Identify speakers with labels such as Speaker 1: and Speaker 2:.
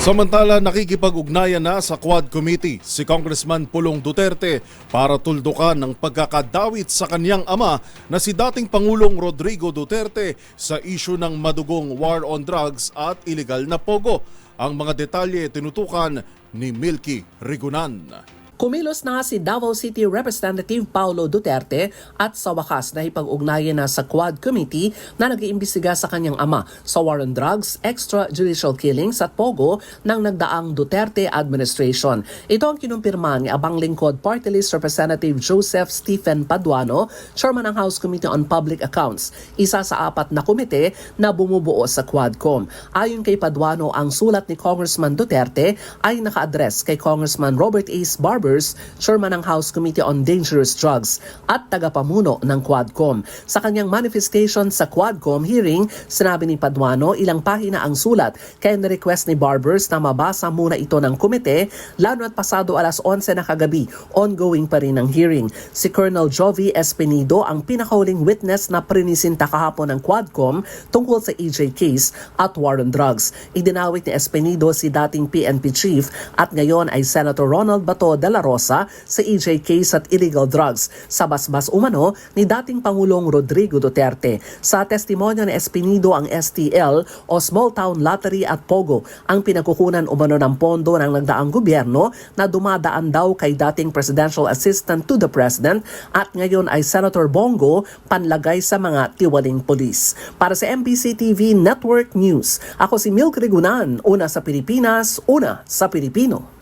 Speaker 1: Samantala, nakikipag-ugnayan na sa Quad Committee si Congressman Pulong Duterte para tuldukan ng pagkakadawit sa kanyang ama na si dating Pangulong Rodrigo Duterte sa isyu ng madugong war on drugs at illegal na pogo. Ang mga detalye tinutukan ni Milky Rigunan.
Speaker 2: Kumilos na si Davao City Representative Paulo Duterte at sa wakas na ipag-ugnayan na sa Quad Committee na nag-iimbestiga sa kanyang ama sa war on drugs, extrajudicial killings at pogo ng nagdaang Duterte administration. Ito ang kinumpirma ni Abang Lingkod Party List Representative Joseph Stephen Paduano, Chairman ng House Committee on Public Accounts, isa sa apat na komite na bumubuo sa Quadcom. Ayon kay Paduano, ang sulat ni Congressman Duterte ay naka-address kay Congressman Robert Ace Barber chairman ng House Committee on Dangerous Drugs at tagapamuno ng Quadcom. Sa kanyang manifestation sa Quadcom hearing, sinabi ni Paduano ilang pahina ang sulat kaya na-request ni Barbers na mabasa muna ito ng komite lalo at pasado alas 11 na kagabi, ongoing pa rin ang hearing. Si Colonel Jovi Espinido ang pinakahuling witness na prinisinta kahapon ng Quadcom tungkol sa EJ case at war on drugs. Idinawit ni Espinido si dating PNP chief at ngayon ay Senator Ronald Bato de la Rosa sa EJ case at illegal drugs sa basbas umano ni dating Pangulong Rodrigo Duterte. Sa testimonya ni Espinido ang STL o Small Town Lottery at Pogo ang pinagkukunan umano ng pondo ng nagdaang gobyerno na dumadaan daw kay dating Presidential Assistant to the President at ngayon ay Senator Bongo panlagay sa mga tiwaling polis. Para sa MBC TV Network News, ako si Milk Rigunan, una sa Pilipinas, una sa Pilipino.